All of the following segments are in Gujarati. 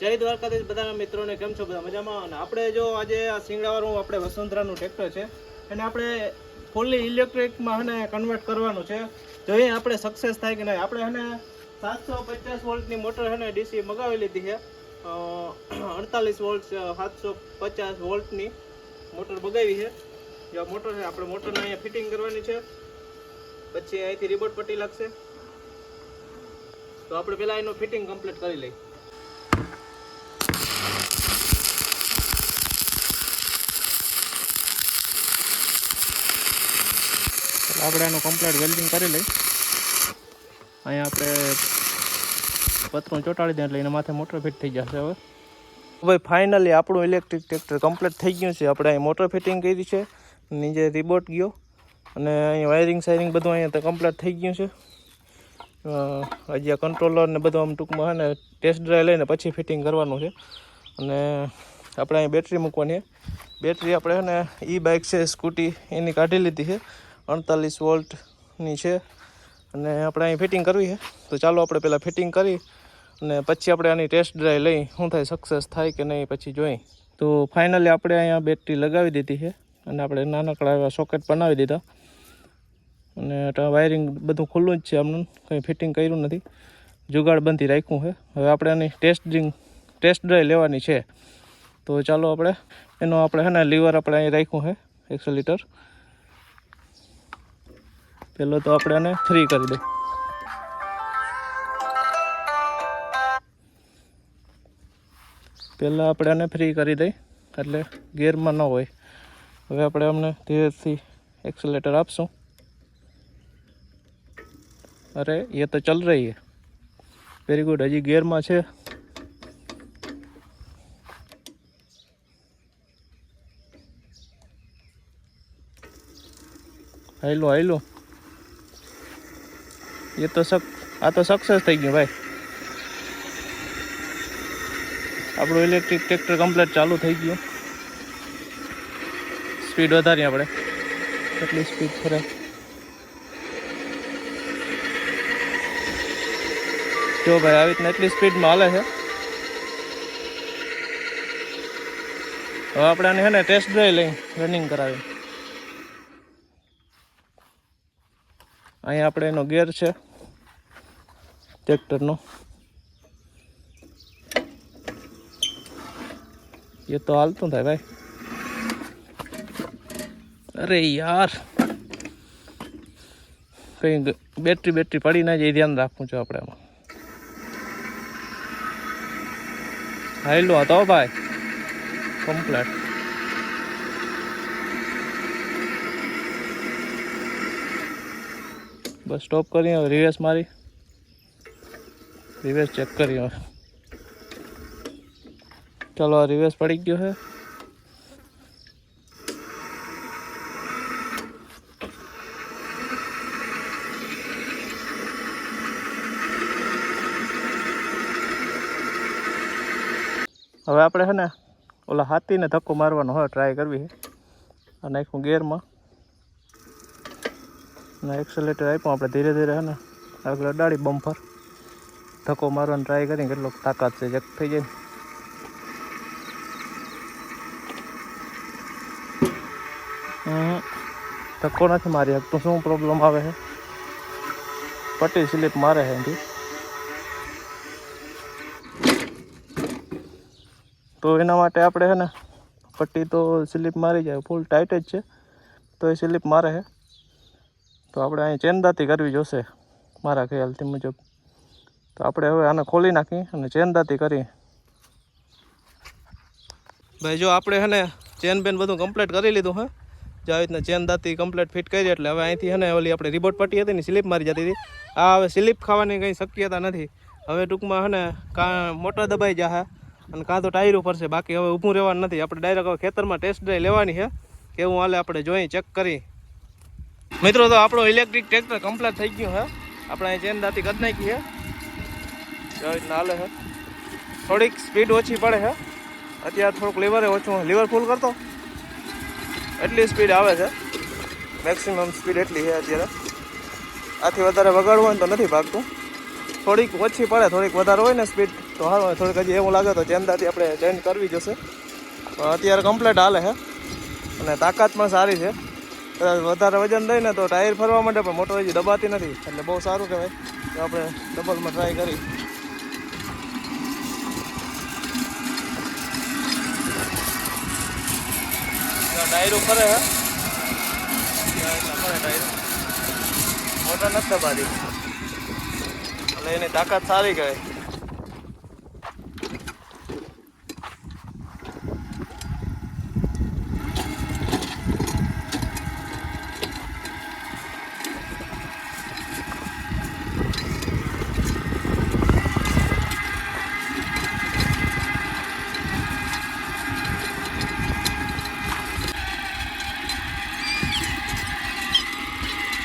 જય દ્વારકાધીશ બધા મિત્રોને, કેમ છો બધા? મજામાં? અને આપણે જો આજે આ સિંગડાવાળું આપણે વસુંધરાનું ટ્રેક્ટર છે અને આપણે ફૂલ્લી ઇલેક્ટ્રિકમાં હને કન્વર્ટ કરવાનું છે. જોઈએ આપણે સક્સેસ થાય કે નહીં? આપણે હને સાતસો પચાસ વોલ્ટની મોટર હને ડીસી મગાવી લીધી છે. અડતાલીસ વોલ્ટ સાતસો પચાસ વોલ્ટની મોટર મગાવી છે. જો મોટર છે, આપણે મોટરને અહીંયા ફિટિંગ કરવાની છે. પછી અહીંથી રિબોટ પટ્ટી લાગશે. તો આપણે પહેલાં એનું ફિટિંગ કમ્પ્લીટ કરી લઈએ. એનું કમ્પ્લીટ વેલ્ડિંગ કરી લઈ અહીંયા આપણે પતરું ચોંટાડી દઈએ એટલે એના માથે મોટર ફિટ થઈ જશે હવે. ભાઈ ફાઇનલી આપણું ઇલેક્ટ્રિક ટ્રેક્ટર કમ્પ્લીટ થઈ ગયું છે. આપણે અહીં મોટર ફિટિંગ કરી છે. નીચે રિબોટ ગયો. અને અહીં વાયરિંગ સાયરિંગ બધું અહીંયા કમ્પ્લીટ થઈ ગયું છે. હજી કંટ્રોલર ને બધું આમ ટૂંકમાં ને ટેસ્ટ ડ્રાઈવ લઈને પછી ફિટિંગ કરવાનું છે. અને આપણે અહીં બેટરી મૂકવાની છે. બેટરી આપણે છે ને ઈ બાઇક છે સ્કૂટી એની કાઢી લીધી છે. અડતાલીસ વોલ્ટની છે. અને આપણે અહીં ફિટિંગ કરવી છે. તો ચાલો આપણે પહેલાં ફિટિંગ કરી અને પછી આપણે આની ટેસ્ટ ડ્રાઈવ લઈ શું થાય સક્સેસ થાય કે નહીં પછી જોઈ. તો ફાઇનલી આપણે અહીંયા બેટરી લગાવી દીધી છે અને આપણે નાનકડા એવા સોકેટ બનાવી દીધા. અને વાયરિંગ બધું ખુલ્લું જ છે આમનું, કંઈ ફિટિંગ કર્યું નથી. જુગાડ બંધી રાખ્યું છે. હવે આપણે આની ટેસ્ટિંગ ટેસ્ટ ડ્રાઈવ લેવાની છે. તો ચાલો આપણે, એનો આપણે છે ને લીવર આપણે અહીં રાખ્યું છે એકસો લીટર. પહેલો તો આપણે આને ફ્રી કરી દઈએ પહેલાં આપણે આને ફ્રી કરી દઈએ એટલે ગેરમાં ન હોય. હવે આપણે અમને ધીરેથી એક્સલેટર આપશું. અરે, એ તો ચલ રહી હે. વેરી ગુડ હજી ગેરમાં છે. હાલો હાલો એ તો સક આ તો સક્સેસ થઈ ગયું ભાઈ. આપણું ઇલેક્ટ્રિક ટ્રેક્ટર કમ્પ્લીટ ચાલુ થઈ ગયું. સ્પીડ વધારી આપણે. કેટલી સ્પીડ ફરે જો ભાઈ આવી રીતના એટલી સ્પીડમાં હાલે છે. હવે આપણે આને છે ને ટેસ્ટ ડ્રાઈવ લઈ રનિંગ કરાવી અહીંયા આપણે એનો ગેર છે. ટ્રેક્ટરનો. એ તો હાલતું થાય ભાઈ. અરે યાર. કઈ બેટરી બેટરી પડી ના જાય ધ્યાન રાખવું છું આપણે એમાં હાઈલો હતો ભાઈ. કમ્પ્લેટ. બસ સ્ટોપ કરી હવે રિવેસ મારી. રિવેસ ચેક કરી હવે ચાલો, આ રિવર્સ પડી ગયો છે. હવે આપણે છે ને, ઓલા હાથીને ધક્કો મારવાનો હોય ટ્રાય કરવી છે. આ નાખ્યું ગેરમાં. અને એક્સલેટર આપ્યું, આપણે ધીરે ધીરે છે ને આગળ અડાડી બમ્ફર ધક્કો મારવાનો ટ્રાય કરીને કેટલો તાકાત છે. ચેક થઈ જાય. ધક્કો નથી મારી શકતો. શું પ્રોબ્લેમ આવે છે? પટ્ટી સ્લીપ મારે છે તો એના માટે આપણે છે ને, પટ્ટી તો સ્લીપ મારી જાય. ફૂલ ટાઈટ જ છે. તો એ સ્લીપ મારે છે. તો આપણે અહીં ચેનદાતી કરવી જોશે. મારા ખ્યાલથી મુજબ. તો આપણે હવે આને ખોલી નાખી અને ચેનદાતી કરી. ભાઈ, જો આપણે ને ચેન બેન બધું કમ્પ્લીટ કરી લીધું, હે? જો આવી રીતના ચેન દાતી કમ્પ્લીટ ફિટ કરી એટલે હવે અહીંથી છે ને ઓલી આપણે રિબોટ પટ્ટી હતી ને સ્લીપ મારી જતી હતી. આ હવે સ્લીપ ખાવાની કંઈ શક્યતા નથી. હવે ટૂંકમાં હને કાં મોટર દબાઈ જાય અને કાં તો ટાયર ઉપર છે, બાકી હવે ઊભું રહેવાનું નથી. આપણે ડાયરેક્ટ હવે ખેતરમાં ટેસ્ટ ડ્રાઈવ લેવાની છે કેવું હાલે આપણે જોઈ ચેક કરી. મિત્રો, તો આપણો ઇલેક્ટ્રિક ટ્રેક્ટર કમ્પ્લીટ થઈ ગયું છે આપણે અહીં ચેન દાતી કરી નાખી છે આવી રીતના હાલે છે. થોડીક સ્પીડ ઓછી પડે છે. અત્યારે થોડુંક લીવરે ઓછું લીવર ફૂલ કરતો. એટલી સ્પીડ આવે છે. મેક્સિમમ સ્પીડ એટલી છે અત્યારે. આથી વધારે વગાડવું હોય ને તો નથી ભાગતું. થોડીક ઓછી પડે, થોડીક વધારે હોય ને સ્પીડ તો હારું. થોડીક હજી એવું લાગે તો ચેન્દાથી આપણે ચેન્જ કરવી જશે. પણ અત્યારે કમ્પ્લેટ હાલે છે. અને તાકાત પણ સારી છે. કદાચ વધારે વજન લઈને તો ટાયર ફરવા માટે પણ મોટો હજી દબાતી નથી. એટલે બહુ સારું કહેવાય. તો આપણે ડબલમાં ટ્રાય કરી. ટાયરો ઉપર હે? ફરે ટાયરો મોટર નથી દબાતી એટલે એની તાકાત સારી કહેવાય.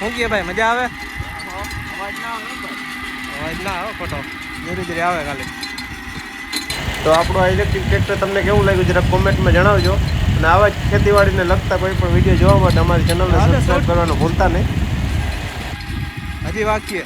શું કહે ભાઈ મજા આવે? અવાજ ના આવે ખોટો. ધીરે ધીરે આવે ખાલી. તો આપણું આ ઇલેક્ટ્રિક ટ્રેક્ટર તમને કેવું લાગ્યું જરા કોમેન્ટમાં જણાવજો. અને આવા જ ખેતીવાડીને લગતા કોઈ પણ વીડિયો જોવા માટે અમારી ચેનલને સબસ્ક્રાઈબ કરવાનું ભૂલતા નહીં. હજી વાંચીએ.